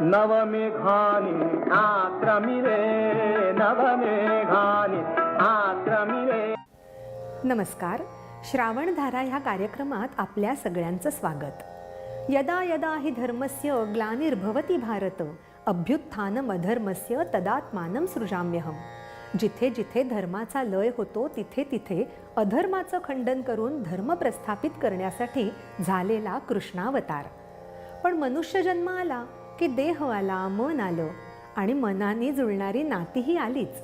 नवमेघानि आक्रमिरे नवमेघानि आक्रमिरे। नमस्कार श्रावणधारा ह्या कार्यक्रमात आपल्या सगळ्यांचं स्वागत. यदा यदा हि धर्मस्य ग्लानिर्भवती भारत अभ्युत्थानमधर्मस्य तदात्मानं सृजाम्यहम. जिथे जिथे धर्माचा लय होतो तिथे तिथे अधर्माचं खंडन करून धर्म प्रस्थापित करण्यासाठी झालेला कृष्णावतार. पण मनुष्य जन्म आला की देह आला मन आलं आणि मनाने जुळणारी नातीही आलीच.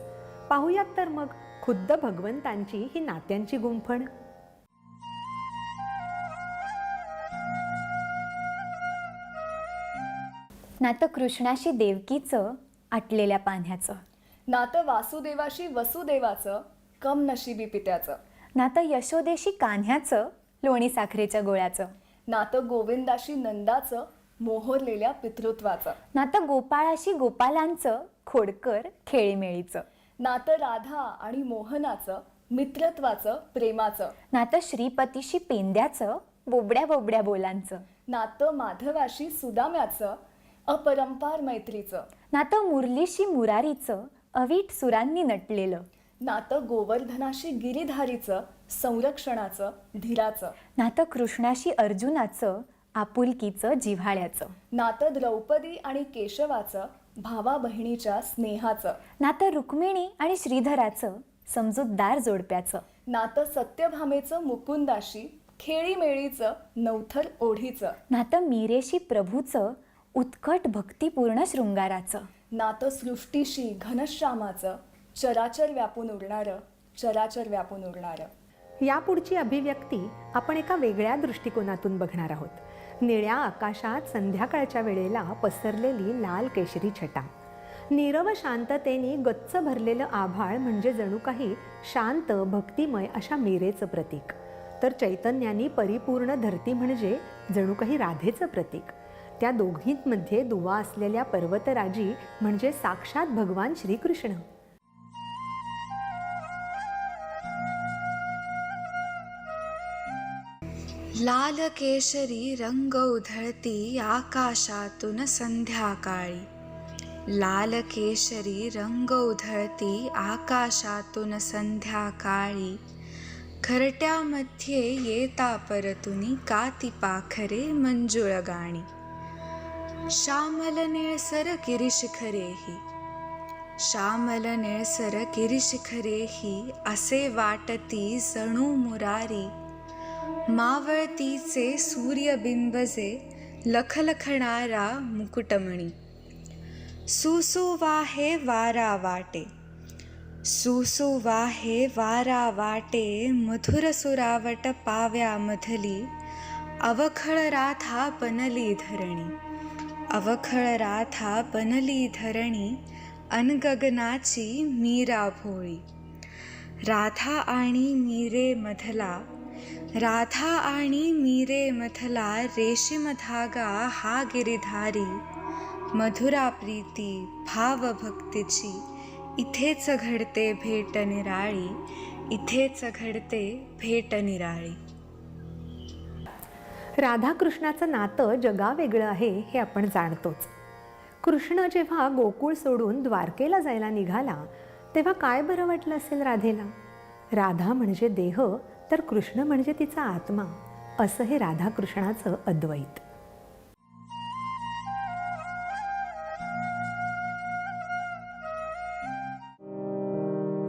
पाहुयात तर मग खुद्द भगवंतांची ही नात्यांची गुंफण. नातं कृष्णाशी देवकीचं आटलेल्या पाण्याचं नातं वासुदेवाशी वसुदेवाचं कम नशिबी पित्याचं. नातं यशोदेशी कान्ह्याचं लोणी साखरेच्या गोळ्याचं. नातं गोविंदाशी नंदाचं मोहरलेल्या पितृत्वाचं. नातं गोपाळाशी गोपालांचं खोडकर खेळीमेळीचं. नातं राधा आणि मोहनाचं मित्रत्वाचं प्रेमाचं. नातं श्रीपतीशी पेंद्याचं बोबड्या बोबड्या बोलांचं. नातं माधवाशी सुदाम्याचं अपरंपार मैत्रीचं. नातं मुरलीशी मुरारीचं अवीट सुरांनी नटलेलं. नातं गोवर्धनाशी गिरीधारीचं संरक्षणाचं धीराचं. नातं कृष्णाशी अर्जुनाचं आपुलकीचं जिव्हाळ्याचं. नातं द्रौपदी आणि केशवाचं भावा बहिणीच्या स्नेहाचं. नातं रुक्मिणी आणि श्रीधराचं समजूतदार जोडप्याचं. नातं सत्यभामेचं मुकुंदाशी खेळीमेळीचं नवथर ओढीचं. नातं मीरेशी प्रभूचं उत्कट भक्तिपूर्ण शृंगाराचं. नातं सृष्टीशी घनश्यामाचं चराचर व्यापून उरणारं चराचर व्यापून उरणारं. यापुढची अभिव्यक्ती आपण एका वेगळ्या दृष्टिकोनातून बघणार आहोत. निळ्या आकाशात संध्याकाळच्या वेळेला पसरलेली लाल केशरी छटा. नीरव शांततेने गच्च भरलेलं आभाळ म्हणजे जणू काही शांत भक्तिमय अशा मीरेचं प्रतीक. तर चैतन्यानी परिपूर्ण धरती म्हणजे जणू काही राधेचं प्रतीक. त्या दोघींमध्ये दुवा असलेल्या पर्वतराजी म्हणजे साक्षात भगवान श्रीकृष्ण. लाल केशरी रंग उधळती आकाशातून संध्याकाळी. लाल केशरी रंग उधळती आकाशातून संध्याकाळी. खरट्यामध्ये येता परतुनी काती पाखरे मंजुळ गाणी श्यामल निळसर गिरीशिखरेही. श्यामल निळसर गिरीशिखरेही असे वाटती जणू मुरारी. मावळतीचे सूर्यबिंबजे लखलखणारा मुकुटमणी. सुसुवाहे वारा वाटे. सुसुवाहे वारा वाटे मधुर सुरावट पाव्यामधली अवखळ राथा बनली धरणी. अवखळ राथा बनली धरणी अनगगनाची मीरा भोळी. राधा आणि मीरे मधला राधा आणि मीरे मथला रेशीम धागा हा गिरिधारी मधुरा प्रीती भावभक्तीची इथेच घडते भेट निराळी इथेच घडते भेट निराळी राधाकृष्णाचं नातं जगावेगळं आहे हे आपण जाणतोच. कृष्ण जेव्हा गोकुळ सोडून द्वारकेला जायला निघाला तेव्हा काय बरं वाटलं असेल राधेला? राधा म्हणजे देह तर कृष्ण म्हणजे तिचा आत्मा असं हे राधाकृष्णाचं अद्वैत.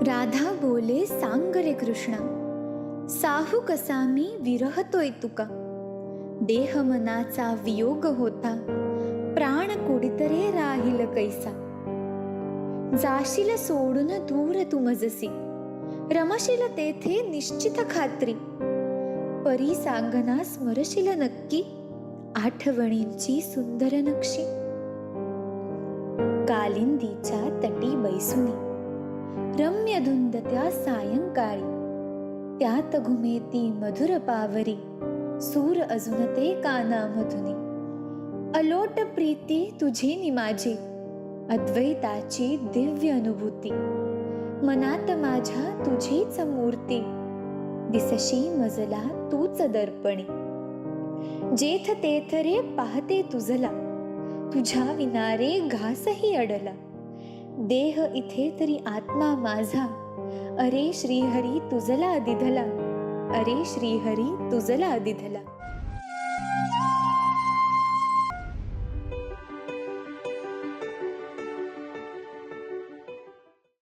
राधा बोले सांग रे कृष्णा साहू कसा मी विरहतोय तुका? देह मनाचा वियोग होता प्राण कुडीतरे राहील कैसा? जाशील सोडून दूर तू मजसी रमशील तेथे निश्चित खात्री. परी सांगना स्मरशील नक्की आठवणींची सुंदर नक्षी. कालिंदीच्या तटी बैसुनी रम्य धुंद त्या सायंकाळी. त्यात घुमेती मधुर पावरी सूर अजून ते कानामधुनी. अलोट प्रीती तुझी निमाजी अद्वैताची दिव्य अनुभूती मनात माझ्या तुझीच मूर्ती. दिसशी मजला तूच दर्पणी. जेथ तेथ रे पाहते तुझला. तुझ्या विनारे घासही अडला. देह इथे तरी आत्मा माझा. अरे श्रीहरी तुझला दिधला. अरे श्रीहरी तुझला दिधला.